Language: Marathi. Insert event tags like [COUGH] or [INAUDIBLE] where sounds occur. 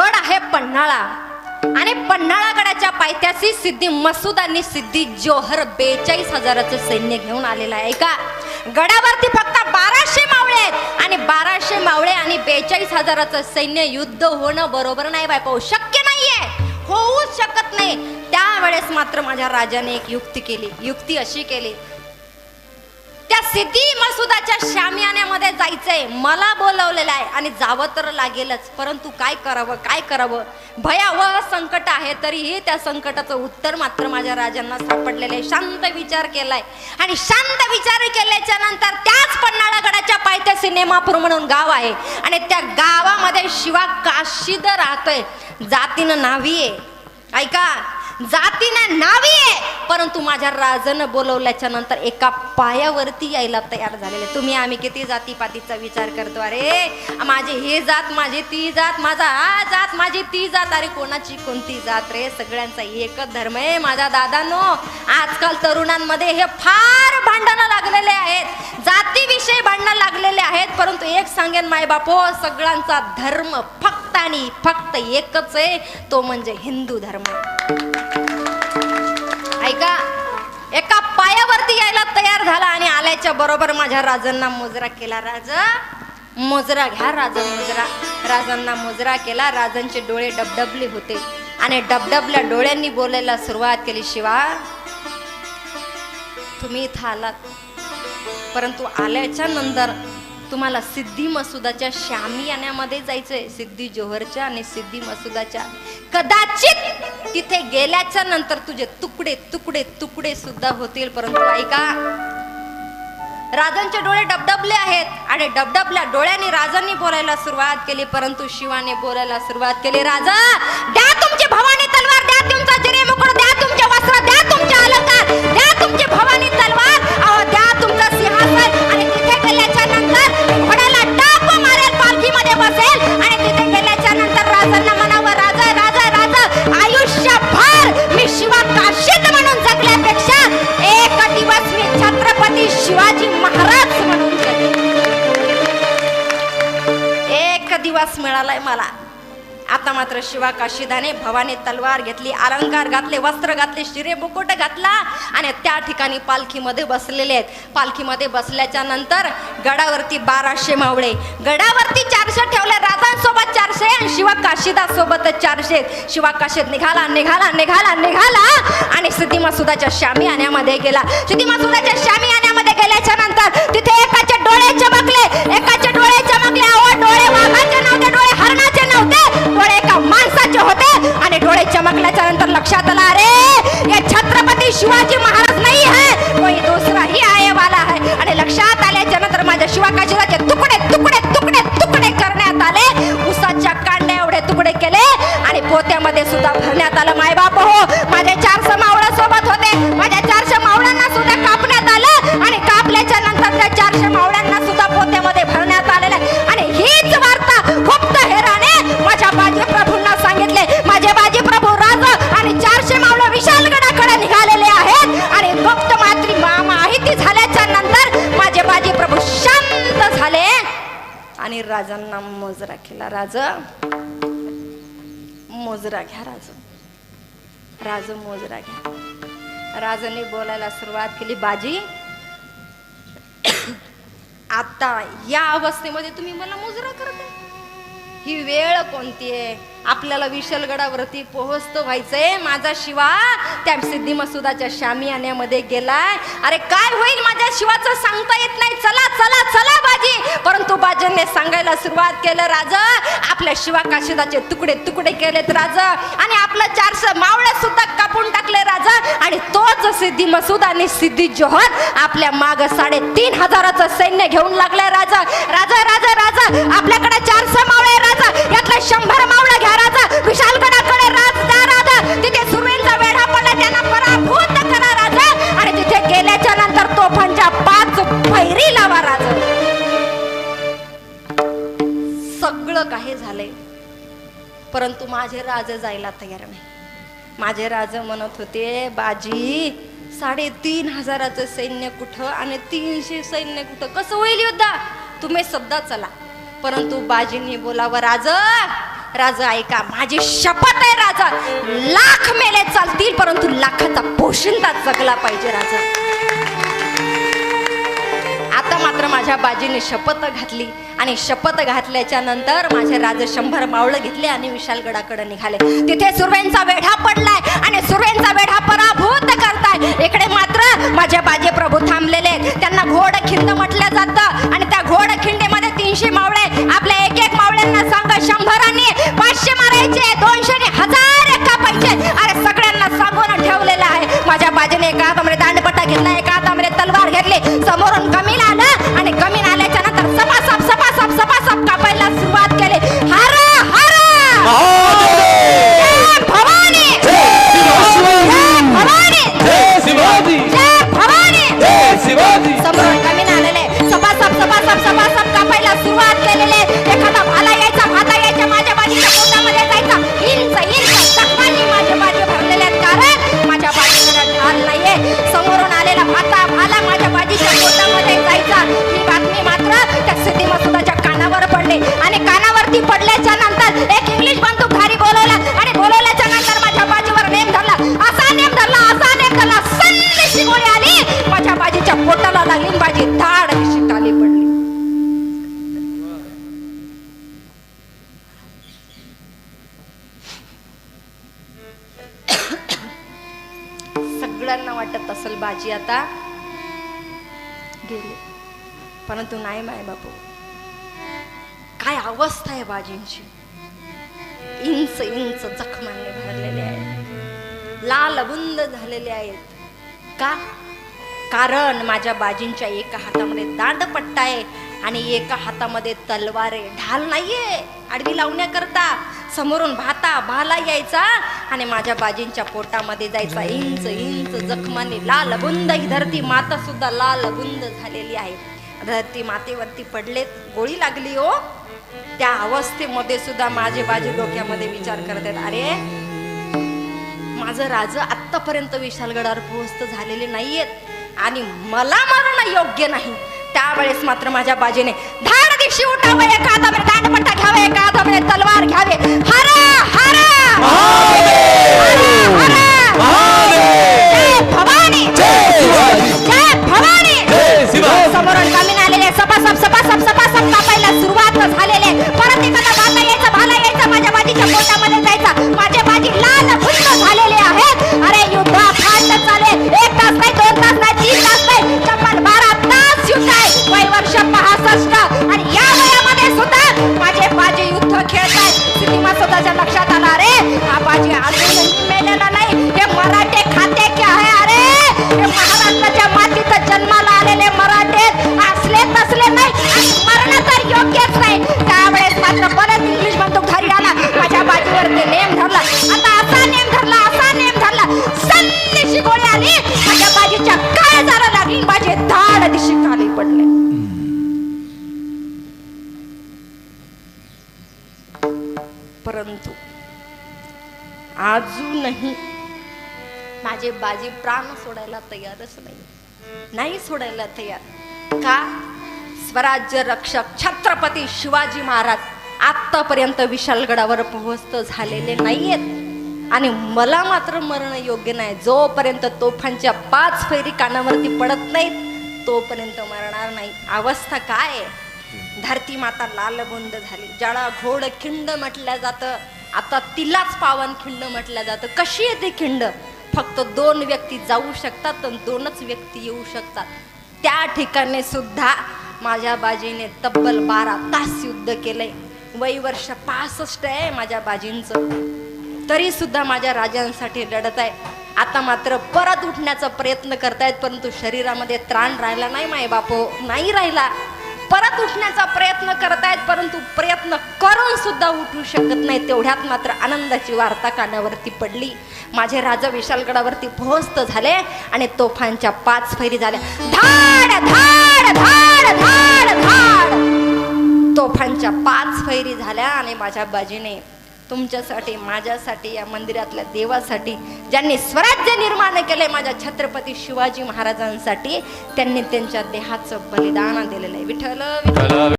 गड आहे पन्हाळा. आणि पन्हाळा गडाच्या पायथ्याशी सिद्धी मसूद आणि सिद्धी जोहर बेचाळीस हजाराचं सैन्य घेऊन आलेला आहे. का? गडावरती फक्त बाराशे मावळे आहेत. आणि बाराशे मावळे आणि बेचाळीस हजाराचं सैन्य युद्ध होणं बरोबर नाही बाय पाहू शक्य नाहीये. होऊच शकत नाही. त्यावेळेस मात्र माझ्या राजाने एक युक्ती केली. युक्ती अशी केली. त्या सिद्धी मसुदाच्या शामियान्यामध्ये जायचंय. मला बोलवलेलं आहे आणि जावं तर लागेलच. परंतु काय करावं काय करावं? भयावह संकट आहे तरीही त्या संकटाचं उत्तर मात्र माझ्या राजांना सापडलेलं आहे. शांत विचार केलाय. आणि शांत विचार केल्याच्यानंतर त्याच पन्हाळा पायथ्या सिनेमापूर म्हणून गाव आहे. आणि त्या गावामध्ये शिवा काशीद राहतोय. जातीनं नावी आहे ऐका जातीनं नावी आहे. परंतु माझ्या राजानं बोलवल्याच्या नंतर एका पायावरती यायला तयार झालेले. तुम्ही आम्ही किती जातीपातीचा विचार करतो? अरे माझी ही जात माझी ती जात माझा हा जात माझी ती जात. अरे कोणाची कोणती जात रे? सगळ्यांचा एकच धर्म आहे माझ्या दादांनो. आजकाल तरुणांमध्ये हे फार भांडणं लागलेले आहेत. जातीविषयी भांडणं लागलेले आहेत. परंतु एक सांगेन माय बापो सगळ्यांचा धर्म फक्त आणि फक्त एकच आहे. तो म्हणजे हिंदू धर्म एका पायावरती यायला तयार झाला आणि आल्याच्या बरोबर माझ्या राजांना मुजरा केला. राजा मोजरा घ्या राजा मुजरा. राजांना मुजरा केला. राजांचे डोळे डबडबले होते. आणि डबडबल्या डोळ्यांनी बोलायला सुरुवात केली शिवा तुम्ही इथं आलात. परंतु आल्याच्यानंतर तुम्हाला सिद्धी मसुदाच्या शामियान्यामध्ये जायचंय. सिद्धी जोहरच्या आणि सिद्धी मसुदाच्या. कदाचित तिथे गेल्याच्यानंतर तुझे तुकडे तुकडे तुकडे सुद्धा होतील. परंतु ऐका. राजांचे डोळे डबडबले आहेत आणि डबडबल्या डोळ्याने राजांनी बोलायला सुरुवात केली परंतु शिवाने बोलायला सुरुवात केली. राजा द्या तुमची भवानी तलवार द्या तुमचा जिरे मुकुट द्या तुमचे वस्त्र द्या तुमचे अलंकार द्या तुमची भवानी मला आता मात्र शिवा काशीदाने भवाने तलवार घेतली अलंकार घातले वस्त्र घातले शिरे बुकुट घातला आणि त्या ठिकाणी पालखीमध्ये बसलेले आहेत. पालखीमध्ये बसल्याच्या नंतर गडावरती बाराशे मावळे. गडावरती चारशे ठेवले राजांसोबत चारशे आणि शिवा काशीदासोबत चारशे. शिवा काशीद निघाला निघाला निघाला निघाला आणि सिद्धी मसुदाच्या श्यामी आण्यामध्ये गेला. सिद्धी मसुदाच्या श्यामी आण्यामध्ये गेल्याच्यानंतर तिथे एकाचे डोळे चमकले. एका होते आणि डोळे चमकल्याच्या नंतर लक्षात आला अरे या छत्रपती शिवाजी महाराज राजांना मोजरा केला. राजा मोजरा घ्या राज. राज मोजरा घ्या. राजाने बोलायला सुरुवात केली बाजी [COUGHS] आता या अवस्थेमध्ये तुम्ही मला मोजरा करता ही वेळ कोणती आहे? आपल्याला विशलगडावरती पोहोचतो व्हायचंय. माझा शिवा त्या सिद्धी मसुदाच्या शामी आण्यामध्ये गेलाय. अरे काय होईल माझ्या शिवाचं सांगता येत नाही. चला चला चला बाजी. परंतु बाजीने सांगायला सुरुवात केलं राजा. आपल्या शिवा काशिदाचे तुकडे तुकडे केलेत राजा. आणि आपलं चारशे मावळे सुद्धा कापून टाकले राजा. आणि तोच सिद्धी मसूद आणि सिद्धी जोहर आपल्या माग साडेतीन हजाराचं सैन्य घेऊन लागलाय राजा. राजा राजा राजा. आपल्याकडे चार चारशे मावळे राजा यातला शंभर मावळा घ्या राजा विशालगडाकडे राज द्या राजा. तिथे सुरवींचा वेढा पडला त्यांना पराभूत करा राजा. आणि तिथे गेल्याच्यानंतर तोफांच्या पाच फैरी लावा राजा. सगळं काही झालंय परंतु माझे राजे जायला तयार नाही. माझे राजे म्हणत होते बाजी साडेतीन हजाराचं सैन्य कुठं आणि तीनशे सैन्य कुठं? कसं होईल युद्ध? तुम्ही सध्या चला. परंतु बाजींनी बोलावं राज राजा ऐका माझी शपथ आहे राजा. लाख मेले चालतील परंतु लाखाचा पोशिंदा जगला पाहिजे राजा. आता मात्र माझ्या बाजीने शपथ घातली आणि शपथ घातल्याच्या नंतर माझे राजे शंभर मावळं घेतले आणि विशालगडाकडे निघाले. तिथे सुरवेंचा वेढा पडलाय आणि सुरवेंचा वेढा पराभूत करताय. इकडे मात्र माझे बाजे प्रभू थांबलेले त्यांना घोड खिंद म्हटलं जातं पाचशे मारायचे दोनशे हजार कापायचे अरे सगळ्यांना सांगून ठेवलेलं आहे. माझ्या बाजूने एका हातामध्ये दांडपट्टा घेतला एका हातामध्ये तलवार घेतली. समोरून कमी आणि कानावरती पडल्याच्या नंतर एक इंग्लिश बंदूकधारी बोलवला आणि बोलवल्याच्या नंतर माझ्या बाजीवर नेम धरला. असा नेम धरला असा नेम धरला. संदेशी गोळी आली. माझ्या बाजीच्या पोटाला लागली आणि बाजी धाड अशी खाली पडली. सगळ्यांना वाटत असेल बाजी आता गेली. परंतु नाही माय बापू काय अवस्था आहे बाजींची? इंच इंच जखमांनी भरलेले आहेत. लाल बुंद झालेले आहेत. का? कारण माझ्या बाजींच्या एका हातामध्ये दांडपट्टा आहे आणि एका हातामध्ये तलवार आहे. ढाल नाहीये. आडवी लावण्याकरता समोरून भाता भाला यायचा आणि माझ्या बाजींच्या पोटामध्ये जायचा इंच इंच जखमाने. लाल बुंद ही धरती माता सुद्धा लाल बुंद झालेली आहे. धरती मातेवरती पडलेत. गोळी लागली हो. त्या अवस्थेमध्ये सुद्धा माझे बाजी डोक्यामध्ये विचार करत आहेत अरे माझं राज आत्तापर्यंत विशालगडावर पोहोचत झालेले नाहीयेत आणि मला मरण योग्य नाही. त्यावेळेस मात्र माझ्या बाजीने धाड दिवशी उठावं एका नाही. माझे बाजी प्राण सोडायला तयारच नाही. नाही सोडायला तयार. का? स्वराज्य रक्षक छत्रपती शिवाजी महाराज आतापर्यंत विशालगडावर पोहोचत झालेले नाहीयेत. आणि मला मात्र मरण योग्य नाही. जोपर्यंत तोफांच्या पाच फैरी कानावरती पडत नाहीत तोपर्यंत मरणार नाही. अवस्था काय? धरती माता लालबुंद झाली. ज्याला घोड खिंड म्हटलं जातं. आता तिलाच पावन खिंड म्हटलं जातं. कशी येते खिंड? फक्त दोन व्यक्ती जाऊ शकतात आणि दोनच व्यक्ती येऊ शकतात. त्या ठिकाणी सुद्धा माझ्या बाजीने तब्बल बारा तास युद्ध केलंय. वय वर्ष पासष्ट आहे माझ्या बाजींचं. तरी सुद्धा माझ्या राजांसाठी लढत आहे. आता मात्र परत उठण्याचा प्रयत्न करतायत परंतु शरीरामध्ये त्राण राहिला नाही माय बापो नाही राहिला. परत उठण्याचा प्रयत्न करतायत परंतु प्रयत्न करून सुद्धा उठू शकत नाही तेवढ्यात मात्र आनंदाची वार्ता कानावरती पडली. माझे राजा विशालगडावरती पोहोचत झाले आणि तोफांच्या पाच फैरी झाल्या. धाड धाड धाड धाड धाड! तोफांच्या पाच फैरी झाल्या आणि माझ्या बाजीने तुमच्यासाठी माझ्यासाठी या मंदिरातल्या देवासाठी ज्यांनी स्वराज्य निर्माण केले माझ्या छत्रपती शिवाजी महाराजांसाठी त्यांनी त्यांच्या देहाचं बलिदान दिलेलं आहे. विठ्ठल.